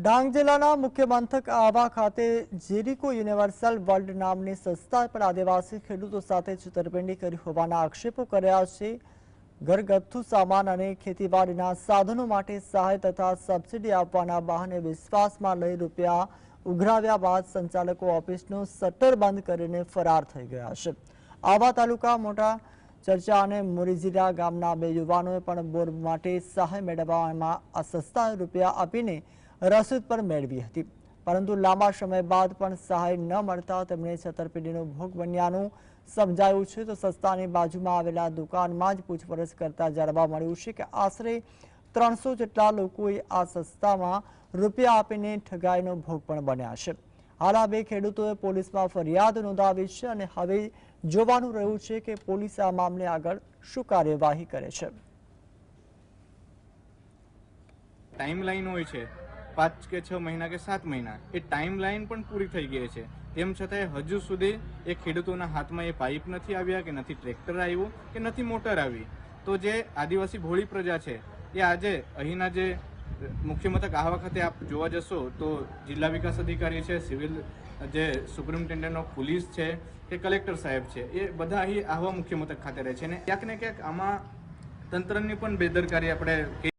ડાંગ જિલ્લાના મુખ્ય મથક આહવા ખાતે જેરિકો યુનિવર્સલ વર્લ્ડ નામની સંસ્થા પર આદિવાસી ખેડૂતો સાથે છેતરપિંડી કરી હોવાના આક્ષેપો કર્યા છે. ઘરગથ્થુ સામાન અને ખેતીવાડીના સાધનો માટે સહાય તથા સબસિડી આપવાના બહાને વિશ્વાસમાં લઈ રૂપિયા ઉઘરાવ્યા બાદ સંચાલકો ઓફિસનું શટર બંધ કરીને ફરાર થઈ ગયા છે. આવા તાલુકા મોટા ચર્ચા અને મુરીજીરા ગામના બે યુવાનોએ પણ બોર માટે સહાય મેળવવામાં આ સસ્તા રૂપિયા આપીને રસીદ પર મેળવી હતી. પરંતુ લાંબા સમય બાદ પણ સહાય ન મળતા તેમણે છતરપિંડીનો ભોગ બન્યાનું સમજાયું છે. તો સંસ્થાની બાજુમાં આવેલા દુકાનમાં જ પૂછપરછ કરતા જાણવા મળ્યું છે કે આશરે ત્રણસો જેટલા લોકોએ આ સંસ્થામાં રૂપિયા આપીને ઠગાઈનો ભોગ પણ બન્યા છે. હાલ આ બે ખેડૂતોએ પોલીસમાં ફરિયાદ નોંધાવી છે અને હવે જોવાનું રહ્યું છે કે પોલીસ આ મામલે આગળ શું કાર્યવાહી કરે છે. ટાઈમ લાઈન હોય છે. પાંચ કે છ મહિના કે સાત મહિના, એ ટાઈમ લાઈન પણ પૂરી થઈ ગઈ છે. તેમ છતાંય હજુ સુધી એ ખેડૂતોના હાથમાં એ પાઇપ નથી આવ્યા કે નથી ટ્રેક્ટર આવ્યું કે નથી મોટર આવી. તો જે આદિવાસી ભોળી પ્રજા છે, એ આજે અહીંના જે મુખ્ય મથક આહવા ખાતે આપ જોવા જશો તો જિલ્લા વિકાસ અધિકારી છે, સિવિલ જે સુપ્રિન્ટેન્ડન્ટ ઓફ પોલીસ છે, કે કલેક્ટર સાહેબ છે, એ બધા અહીં આવા મુખ્ય મથક ખાતે રહે છે. અને ક્યાંક ને ક્યાંક આમાં તંત્રની પણ બેદરકારી આપણે